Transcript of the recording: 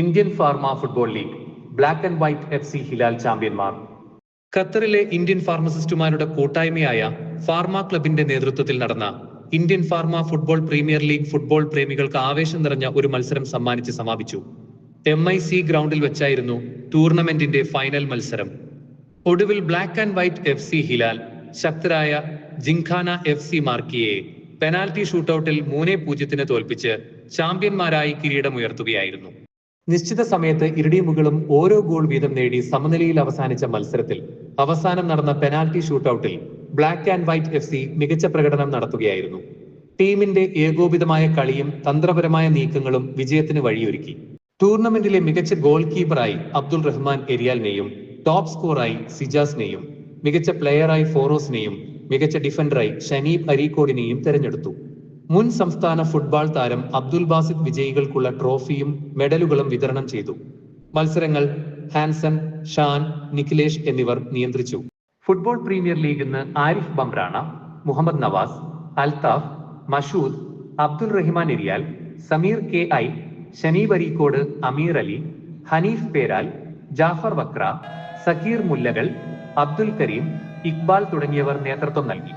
Indian pharma football league black and white F C Hilal ചാമ്പ്യന്മാർ. ഖത്തറിലെ Indian ഫാർമസിസ്റ്റുമാരുടെ കൂട്ടായ്മയായ pharma ക്ലബിന്റെ നേതൃത്വത്തിൽ നടന്ന Indian pharma football premier league football പ്രേമികൾക്ക് ആവേശം നിറഞ്ഞ ഒരു മത്സരം സമ്മാനിച്ച് സമാപിച്ചു. എം ഐ സി ഗ്രൗണ്ടിൽ വെച്ചായിരുന്നു ടൂർണമെന്റിന്റെ ഫൈനൽ മത്സരം. ഒടുവിൽ black and white F C Hilal ശക്തരായ ജിംഖാന എഫ് സി മാർക്കിയെ പെനാൽറ്റി ഷൂട്ടൌട്ടിൽ മൂന്നേ പൂജ്യത്തിന് തോൽപ്പിച്ച് ചാമ്പ്യന്മാരായി കിരീടമുയർത്തുകയായിരുന്നു. നിശ്ചിത സമയത്ത് ഇരുടീമുകളും ഓരോ ഗോൾ വീതം നേടി സമനിലയിൽ അവസാനിച്ച മത്സരത്തിൽ അവസാനം നടന്ന penalty ഷൂട്ടൌട്ടിൽ black and white F C മികച്ച പ്രകടനം നടത്തുകയായിരുന്നു. ടീമിന്റെ ഏകോപിതമായ കളിയും തന്ത്രപരമായ നീക്കങ്ങളും വിജയത്തിന് വഴിയൊരുക്കി. ടൂർണമെന്റിലെ മികച്ച ഗോൾ കീപ്പറായി അബ്ദുൾ റഹ്മാൻ എരിയാലിനെയും ടോപ് സ്കോറായി സിജാസിനെയും മികച്ച പ്ലെയറായി ഫോറോസിനെയും മികച്ച ഡിഫൻഡറായി ഷനീബ് അരീക്കോടിനെയും തെരഞ്ഞെടുത്തു. മുൻ സംസ്ഥാന ഫുട്ബോൾ താരം അബ്ദുൽ ബാസിദ് വിജയികൾക്കുള്ള ട്രോഫിയും മെഡലുകളും വിതരണം ചെയ്തു. മത്സരങ്ങൾ ഹാൻസൺ ഷാൻ നിഖിലേഷ് എന്നിവർ നിയന്ത്രിച്ചു. ഫുട്ബോൾ പ്രീമിയർ ലീഗ് ഇന്ന് ആരിഫ് ബംറാണ മുഹമ്മദ് നവാസ് അൽതാഫ് മഷൂദ് അബ്ദുൽ റഹിമാൻ എരിയാൽ സമീർ കെ ഐ ഷനീബ് വരീക്കോട് അമീർ അലി ഹനീഫ് പേരാൽ ജാഫർ വക്ര സക്കീർ മുല്ലകൾ അബ്ദുൽ കരീം ഇക്ബാൽ തുടങ്ങിയവർ നേതൃത്വം നൽകി.